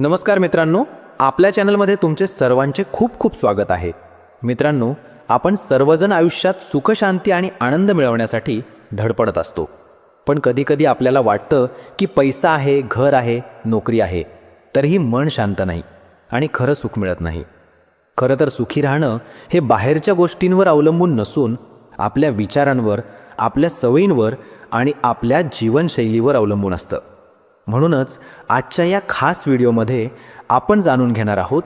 नमस्कार मित्रांनो आपल्या चॅनलमध्ये तुमचे सर्वांचे खूप खूप स्वागत आहे. मित्रांनो आपण सर्वजण आयुष्यात सुखशांती आणि आनंद मिळवण्यासाठी धडपडत असतो. पण कधीकधी आपल्याला वाटतं की पैसा आहे घर आहे नोकरी आहे तरीही मन शांत नाही आणि खरं सुख मिळत नाही. खरं तर सुखी राहणं हे बाहेरच्या गोष्टींवर अवलंबून नसून आपल्या विचारांवर आपल्या सवयींवर आणि आपल्या जीवनशैलीवर अवलंबून असतं. म्हणूनच आजच्या या खास व्हिडिओमध्ये आपण जाणून घेणार आहोत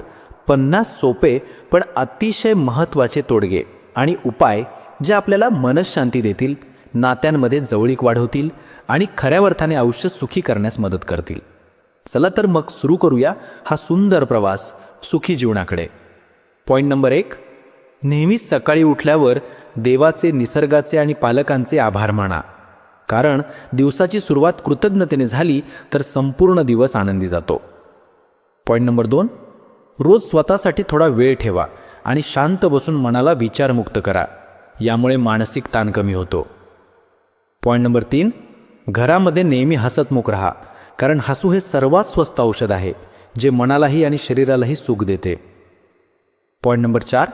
पन्नास सोपे पण अतिशय महत्त्वाचे तोडगे आणि उपाय जे आपल्याला मनशांती देतील नात्यांमध्ये जवळीक वाढवतील आणि खऱ्या अर्थाने आयुष्य सुखी करण्यास मदत करतील. चला तर मग सुरू करूया हा सुंदर प्रवास सुखी जीवनाकडे. पॉईंट नंबर एक नेहमीच सकाळी उठल्यावर देवाचे निसर्गाचे आणि पालकांचे आभार माना. कारण दिवसाची सुरुवात कृतज्ञतेने झाली तर संपूर्ण दिवस आनंदी जातो. पॉईंट नंबर दोन. रोज स्वतःसाठी थोडा वेळ ठेवा आणि शांत बसून मनाला विचारमुक्त करा. यामुळे मानसिक ताण कमी होतो. पॉईंट नंबर तीन. घरामध्ये नेहमी हसतमुख राहा कारण हसू हे सर्वात स्वस्त औषध आहे जे मनालाही आणि शरीरालाही सुख देते. पॉईंट नंबर चार.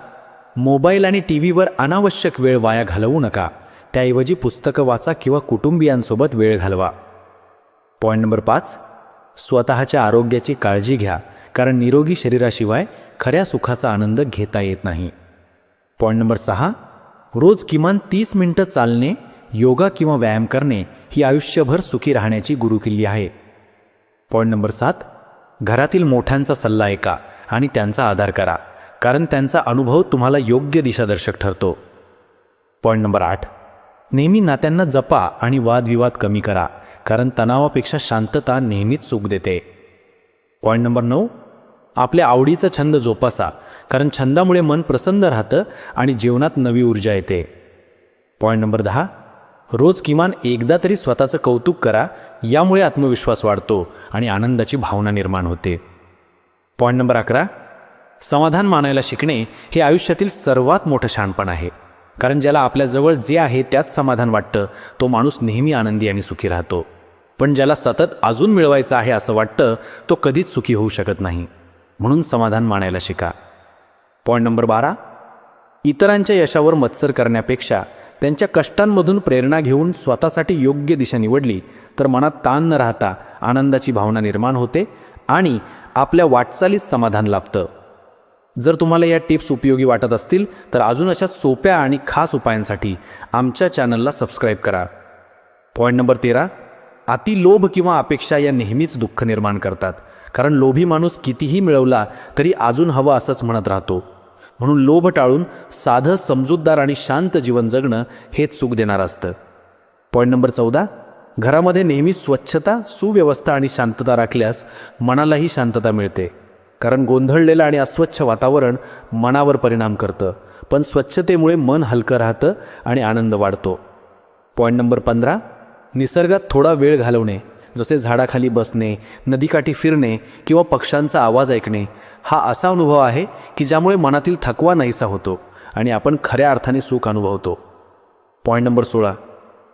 मोबाईल आणि टी व्हीवर अनावश्यक वेळ वाया घालवू नका त्याऐवजी पुस्तकं वाचा किंवा कुटुंबियांसोबत वेळ घालवा. पॉईंट नंबर पाच स्वतःच्या आरोग्याची काळजी घ्या कारण निरोगी शरीराशिवाय खऱ्या सुखाचा आनंद घेता येत नाही. पॉईंट नंबर सहा रोज किमान तीस मिनटं चालणे योगा किंवा व्यायाम करणे ही आयुष्यभर सुखी राहण्याची गुरुकिल्ली आहे. पॉईंट नंबर सात घरातील मोठ्यांचा सल्ला ऐका आणि त्यांचा आधार करा कारण त्यांचा अनुभव तुम्हाला योग्य दिशादर्शक ठरतो. पॉईंट नंबर आठ नेहमी नात्यांना जपा आणि वादविवाद कमी करा कारण तणावापेक्षा शांतता नेहमीच सुख देते. पॉईंट नंबर नऊ. आपल्या आवडीचा छंद जोपासा कारण छंदामुळे मन प्रसन्न राहतं आणि जीवनात नवी ऊर्जा येते. पॉईंट नंबर दहा. रोज किमान एकदा तरी स्वतःचं कौतुक करा यामुळे आत्मविश्वास वाढतो आणि आनंदाची भावना निर्माण होते. पॉईंट नंबर अकरा. समाधान मानायला शिकणे हे आयुष्यातील सर्वात मोठं शहाणपण आहे. कारण ज्याला आपल्याजवळ जे आहे त्यात समाधान वाटतं. तो माणूस नेहमी आनंदी आणि सुखी राहतो. पण ज्याला सतत अजून मिळवायचं आहे असं वाटतं तो कधीच सुखी होऊ शकत नाही. म्हणून समाधान मानायला शिका. पॉईंट नंबर बारा. इतरांच्या यशावर मत्सर करण्यापेक्षा त्यांच्या कष्टांमधून प्रेरणा घेऊन स्वतःसाठी योग्य दिशा निवडली तर मनात ताण न राहता आनंदाची भावना निर्माण होते आणि आपल्या वाटचालीत समाधान लाभतं. जर तुम्हाला या टिप्स उपयोगी वाटत असतील तर अजून अशा सोप्या आणि खास उपायांसाठी आमच्या चॅनलला सबस्क्राईब करा. पॉईंट नंबर तेरा अति लोभ किंवा अपेक्षा या नेहमीच दुःख निर्माण करतात. कारण लोभी माणूस कितीही मिळवला तरी अजून हवं असंच म्हणत राहतो. म्हणून लोभ टाळून साधं समजूतदार आणि शांत जीवन जगणं हेच सुख देणारं असतं. पॉईंट नंबर चौदा घरामध्ये नेहमी स्वच्छता सुव्यवस्था आणि शांतता राखल्यास मनालाही शांतता मिळते. कारण गोंधळलेलं आणि अस्वच्छ वातावरण मनावर परिणाम करतं. पण स्वच्छतेमुळे मन हलकं राहतं आणि आनंद वाढतो. पॉईंट नंबर पंधरा निसर्गात थोडा वेळ घालवणे जसे झाडाखाली बसणे नदीकाठी फिरणे किंवा पक्ष्यांचा आवाज ऐकणे हा असा अनुभव आहे की ज्यामुळे मनातील थकवा नाहीसा होतो आणि आपण खऱ्या अर्थाने सुख अनुभवतो. पॉईंट नंबर सोळा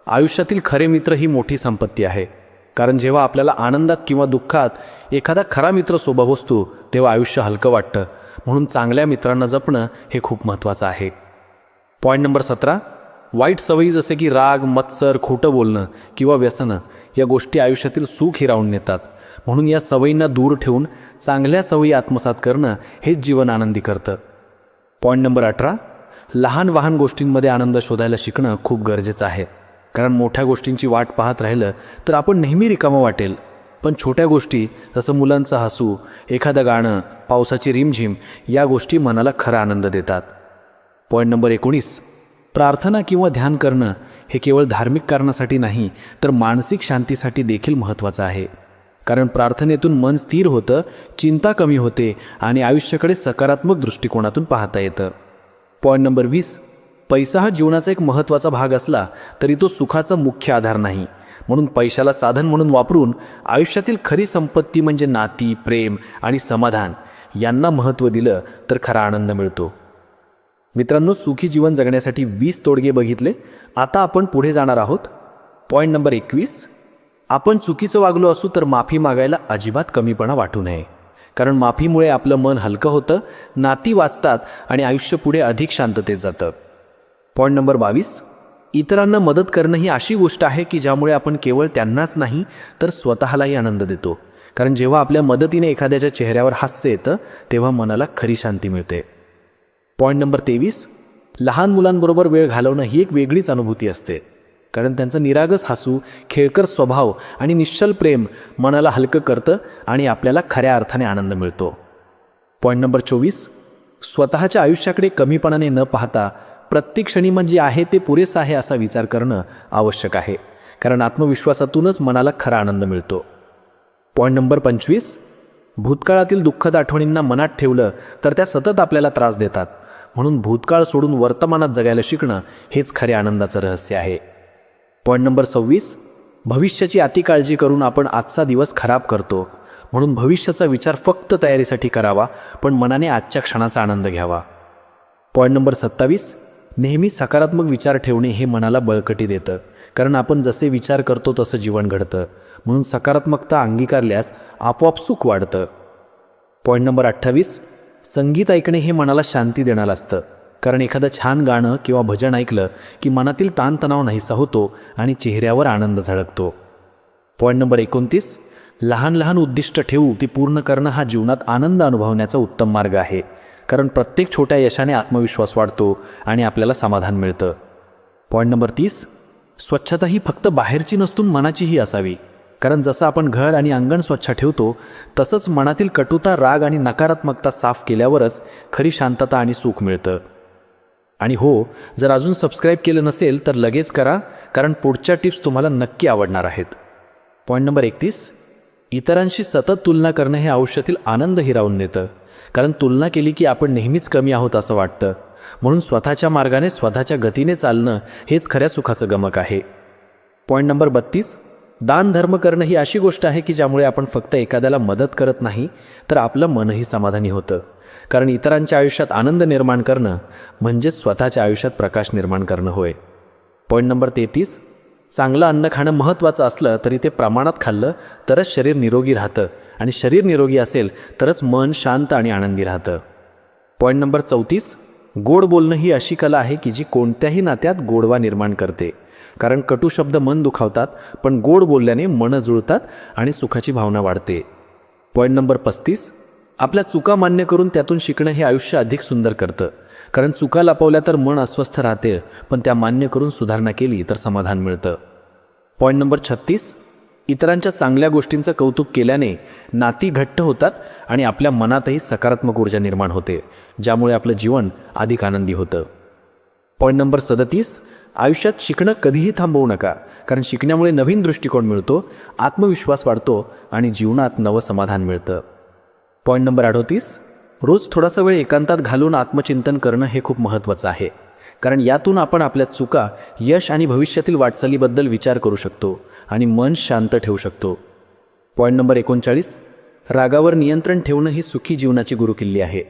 आयुष्यातील खरे मित्र ही मोठी संपत्ती आहे. कारण जेव्हा आपल्याला आनंदात किंवा दुःखात एखादा खरा मित्र सोबत असतो तेव्हा आयुष्य हलकं वाटतं. म्हणून चांगल्या मित्रांना जपणं हे खूप महत्त्वाचं आहे. पॉईंट नंबर सतरा. वाईट सवयी जसे की राग मत्सर खोटं बोलणं किंवा व्यसनं या गोष्टी आयुष्यातील सुख हिरावून नेतात. म्हणून या सवयींना दूर ठेवून चांगल्या सवयी आत्मसात करणं हेच जीवन आनंदी करतं. पॉईंट नंबर अठरा. लहान वाहन गोष्टींमध्ये आनंद शोधायला शिकणं खूप गरजेचं आहे. कारण मोठ्या गोष्टींची वाट पाहत राहिलं तर आपण नेहमी रिकामं वाटेल. पण छोट्या गोष्टी जसं मुलांचं हसू एखादं गाणं पावसाची रिमझिम या गोष्टी मनाला खरा आनंद देतात. पॉईंट नंबर एकोणीस. प्रार्थना किंवा ध्यान करणं हे केवळ धार्मिक कारणासाठी नाही तर मानसिक शांतीसाठी देखील महत्त्वाचं आहे. कारण प्रार्थनेतून मन स्थिर होतं चिंता कमी होते आणि आयुष्याकडे सकारात्मक दृष्टिकोनातून पाहता येतं. पॉईंट नंबर वीस. पैसा हा जीवनाचा एक महत्त्वाचा भाग असला तरी तो सुखाचा मुख्य आधार नाही. म्हणून पैशाला साधन म्हणून वापरून आयुष्यातील खरी संपत्ती म्हणजे नाती प्रेम आणि समाधान यांना महत्त्व दिलं तर खरा आनंद मिळतो. मित्रांनो सुखी जीवन जगण्यासाठी वीस तोडगे बघितले. आता आपण पुढे जाणार आहोत. पॉईंट नंबर एकवीस. आपण चुकीचं वागलो असू तर माफी मागायला अजिबात कमीपणा वाटू नये. कारण माफीमुळे आपलं मन हलकं होतं नाती वाचतात आणि आयुष्य पुढे अधिक शांततेत जातं. पॉईंट नंबर बावीस. इतरांना मदत करणं ही अशी गोष्ट आहे की ज्यामुळे आपण केवळ त्यांनाच नाही तर स्वतःलाही आनंद देतो. कारण जेव्हा आपल्या मदतीने एखाद्याच्या चेहऱ्यावर हास्य येतं तेव्हा मनाला खरी शांती मिळते. पॉईंट नंबर तेवीस. लहान मुलांबरोबर वेळ घालवणं ही एक वेगळीच अनुभूती असते. कारण त्यांचं निरागस हसू खेळकर स्वभाव आणि निश्चल प्रेम मनाला हलकं करतं आणि आपल्याला खऱ्या अर्थाने आनंद मिळतो. पॉईंट नंबर चोवीस. स्वतःच्या आयुष्याकडे कमीपणाने न पाहता प्रत्येक क्षणी म्हणजे आहे ते पुरेसं आहे असा विचार करणं आवश्यक आहे. कारण आत्मविश्वासातूनच मनाला खरा आनंद मिळतो. पॉईंट नंबर पंचवीस. भूतकाळातील दुःखद आठवणींना मनात ठेवलं तर त्या सतत आपल्याला त्रास देतात. म्हणून भूतकाळ सोडून वर्तमानात जगायला शिकणं हेच खरे आनंदाचं रहस्य आहे. पॉईंट नंबर सव्वीस. भविष्याची अति काळजी करून आपण आजचा दिवस खराब करतो. म्हणून भविष्याचा विचार फक्त तयारीसाठी करावा पण मनाने आजच्या क्षणाचा आनंद घ्यावा. पॉईंट नंबर सत्तावीस. नेहमी सकारात्मक विचार ठेवणे हे मनाला बळकटी देतं. कारण आपण जसे विचार करतो तसं जीवन घडतं. म्हणून सकारात्मकता अंगीकारल्यास आपोआप सुख वाढतं. पॉईंट नंबर अठ्ठावीस संगीत ऐकणे हे मनाला शांती देणारं असतं. कारण एखादं छान गाणं किंवा भजन ऐकलं की मनातील ताणतणाव नाहीसा होतो आणि चेहऱ्यावर आनंद झळकतो. पॉईंट नंबर एकोणतीस लहान लहान उद्दिष्ट ठेवू ती पूर्ण करणं हा जीवनात आनंद अनुभवण्याचा उत्तम मार्ग आहे. कारण प्रत्येक छोट्या यशाने आत्मविश्वास वाढतो आणि आपल्याला समाधान मिळतं. पॉईंट नंबर तीस स्वच्छता ही फक्त बाहेरची नसून मनाचीही असावी. कारण जसं आपण घर आणि अंगण स्वच्छ ठेवतो तसंच मनातील कटुता राग आणि नकारात्मकता साफ केल्यावरच खरी शांतता आणि सुख मिळतं. आणि हो जर अजून सबस्क्राईब केलं नसेल तर लगेच करा कारण पुढच्या टिप्स तुम्हाला नक्की आवडणार आहेत. पॉईंट नंबर एकतीस इतरांशी सतत तुलना करणं हे आयुष्यातील आनंद हिरावून नेतं. कारण तुलना केली की आपण नेहमीच कमी आहोत असं वाटतं. म्हणून स्वतःच्या मार्गाने स्वतःच्या गतीने चालणं हेच खऱ्या सुखाचं गमक आहे. पॉईंट नंबर बत्तीस. दान धर्म करणं ही अशी गोष्ट आहे की ज्यामुळे आपण फक्त एखाद्याला मदत करत नाही तर आपलं मनही समाधानी होतं. कारण इतरांच्या आयुष्यात आनंद निर्माण करणं म्हणजेच स्वतःच्या आयुष्यात प्रकाश निर्माण करणं होय. पॉईंट नंबर तेहतीस. चांगलं अन्न खाणं महत्त्वाचं असलं तरी ते प्रमाणात खाल्लं तरच शरीर निरोगी राहतं. आणि शरीर निरोगी असेल तरच मन शांत आणि आनंदी राहतं. पॉईंट नंबर चौतीस. गोड बोलणं ही अशी कला आहे की जी कोणत्याही नात्यात गोडवा निर्माण करते. कारण कटू शब्द मन दुखावतात पण गोड बोलल्याने मनं जुळतात आणि सुखाची भावना वाढते. पॉईंट नंबर पस्तीस. आपल्या चुका मान्य करून त्यातून शिकणं हे आयुष्य अधिक सुंदर करतं. कारण चुका लपवल्या तर मन अस्वस्थ राहते पण त्या मान्य करून सुधारणा केली तर समाधान मिळतं. पॉईंट नंबर छत्तीस इतरांच्या चांगल्या गोष्टींचं कौतुक केल्याने नाती घट्ट होतात आणि आपल्या मनातही सकारात्मक ऊर्जा निर्माण होते ज्यामुळे आपलं जीवन अधिक आनंदी होतं. पॉईंट नंबर सदतीस आयुष्यात शिकणं कधीही थांबवू नका कारण शिकण्यामुळे नवीन दृष्टिकोन मिळतो आत्मविश्वास वाढतो आणि जीवनात नवं समाधान मिळतं. पॉईंट नंबर अडोतीस रोज थोडासा वेळ एकांतात घालून आत्मचिंतन करणं हे खूप महत्त्वाचं आहे. कारण यातून आपण आपल्या चुका यश आणि भविष्यातील वाटचालीबद्दल विचार करू शकतो आणि मन शांत ठेवू शकतो. पॉईंट नंबर एकोणचाळीस. रागावर नियंत्रण ठेवणं ही सुखी जीवनाची गुरुकिल्ली आहे.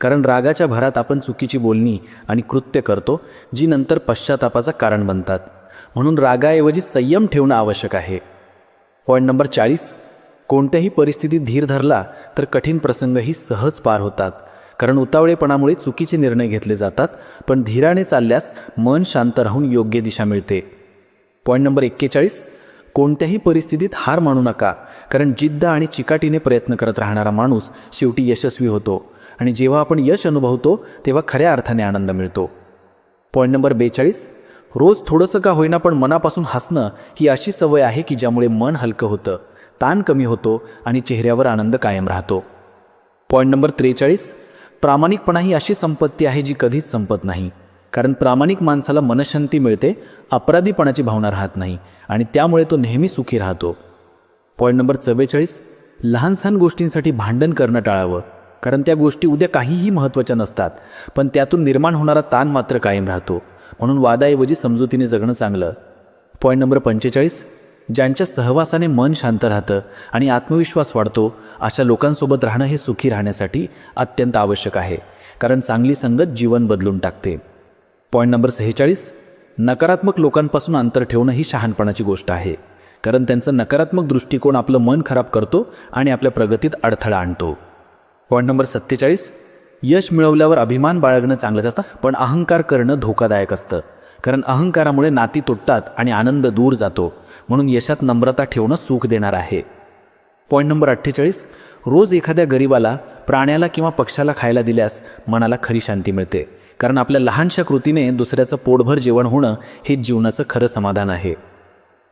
कारण रागाच्या भरात आपण चुकीची बोलणी आणि कृत्य करतो जी नंतर पश्चातापाचं कारण बनतात. म्हणून रागाऐवजी संयम ठेवणं आवश्यक आहे. पॉईंट नंबर चाळीस. कोणत्याही परिस्थितीत धीर धरला तर कठीण प्रसंगही सहज पार होतात. कारण उतावळेपणामुळे चुकीचे निर्णय घेतले जातात पण धीराने चालल्यास मन शांत राहून योग्य दिशा मिळते. पॉईंट नंबर एक्केचाळीस कोणत्याही परिस्थितीत हार मानू नका कारण जिद्द आणि चिकाटीने प्रयत्न करत राहणारा माणूस शेवटी यशस्वी होतो आणि जेव्हा आपण यश अनुभवतो तेव्हा खऱ्या अर्थाने आनंद मिळतो. पॉईंट नंबर बेचाळीस रोज थोडंसं का होईना पण मनापासून हसणं ही अशी सवय आहे की ज्यामुळे मन हलकं होतं. ताण कमी होतो आणि चेहऱ्यावर आनंद कायम राहतो. पॉईंट नंबर त्रेचाळीस प्रामाणिकपणा ही अशी संपत्ती आहे जी कधीच संपत नाही. कारण प्रामाणिक माणसाला मनशांती मिळते अपराधीपणाची भावना राहत नाही आणि त्यामुळे तो नेहमी सुखी राहतो. पॉईंट नंबर चव्वेचाळीस लहान सहान गोष्टींसाठी भांडण करणं टाळावं. कारण त्या गोष्टी उद्या काहीही महत्त्वाच्या नसतात पण त्यातून निर्माण होणारा ताण मात्र कायम राहतो. म्हणून वादाऐवजी समजुतीने जगणं चांगलं. पॉईंट नंबर पंचेचाळीस ज्यांच्या सहवासाने मन शांत राहतं आणि आत्मविश्वास वाढतो अशा लोकांसोबत राहणं हे सुखी राहण्यासाठी अत्यंत आवश्यक आहे कारण चांगली संगत जीवन बदलून टाकते. पॉईंट नंबर सेहेचाळीस नकारात्मक लोकांपासून अंतर ठेवणं ही शहाणपणाची गोष्ट आहे कारण त्यांचा नकारात्मक दृष्टिकोन आपलं मन खराब करतो आणि आपल्या प्रगतीत अडथळा आणतो. पॉईंट नंबर सत्तेचाळीस यश मिळवल्यावर अभिमान बाळगणं चांगलंच असतं पण अहंकार करणं धोकादायक असतं. कारण अहंकारामुळे नाती तुटतात आणि आनंद दूर जातो. म्हणून यशात नम्रता ठेवणं सुख देणार आहे. पॉईंट नंबर अठ्ठेचाळीस. रोज एखाद्या गरीबाला प्राण्याला किंवा पक्षाला खायला दिल्यास मनाला खरी शांती मिळते. कारण आपल्या लहानशा कृतीने दुसऱ्याचं पोटभर जेवण होणं हे जीवनाचं खरं समाधान आहे.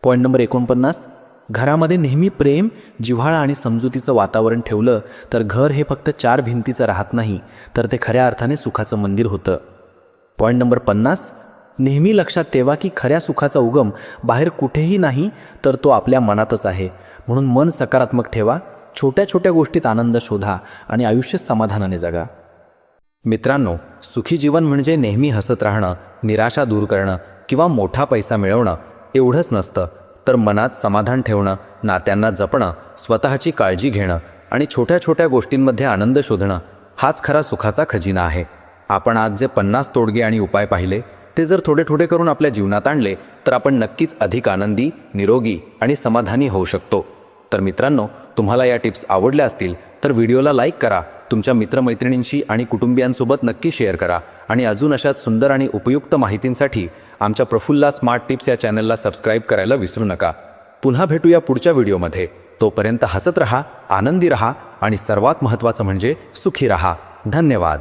पॉईंट नंबर एकोणपन्नास. घरामध्ये नेहमी प्रेम जिव्हाळा आणि समजुतीचं वातावरण ठेवलं तर घर हे फक्त चार भिंतीचं राहत नाही तर ते खऱ्या अर्थाने सुखाचं मंदिर होतं. पॉईंट नंबर पन्नास. नेहमी लक्षात ठेवा की खऱ्या सुखाचा उगम बाहेर कुठेही नाही तर तो आपल्या मनातच आहे. म्हणून मन सकारात्मक ठेवा छोट्या छोट्या गोष्टीत आनंद शोधा आणि आयुष्य समाधानाने जगा. मित्रांनो सुखी जीवन म्हणजे नेहमी हसत राहणं निराशा दूर करणं किंवा मोठा पैसा मिळवणं एवढंच नसतं. तर मनात समाधान ठेवणं नात्यांना जपणं स्वतःची काळजी घेणं आणि छोट्या छोट्या गोष्टींमध्ये आनंद शोधणं हाच खरा सुखाचा खजिना आहे. आपण आज जे पन्नास तोडगे आणि उपाय पाहिले ते जर थोडे थोडे करून आपल्या जीवनात आणले तर आपण नक्कीच अधिक आनंदी निरोगी आणि समाधानी होऊ शकतो. तर मित्रांनो तुम्हाला या टिप्स आवडल्या असतील तर व्हिडिओला लाईक करा तुमच्या मित्रमैत्रिणींशी आणि कुटुंबियांसोबत नक्की शेअर करा आणि अजून अशाच सुंदर आणि उपयुक्त माहितींसाठी आमच्या प्रफुल्ला स्मार्ट टिप्स या चॅनलला सबस्क्राईब करायला विसरू नका. पुन्हा भेटूया पुढच्या व्हिडिओमध्ये. तोपर्यंत हसत रहा आनंदी रहा आणि सर्वात महत्त्वाचं म्हणजे सुखी रहा. धन्यवाद.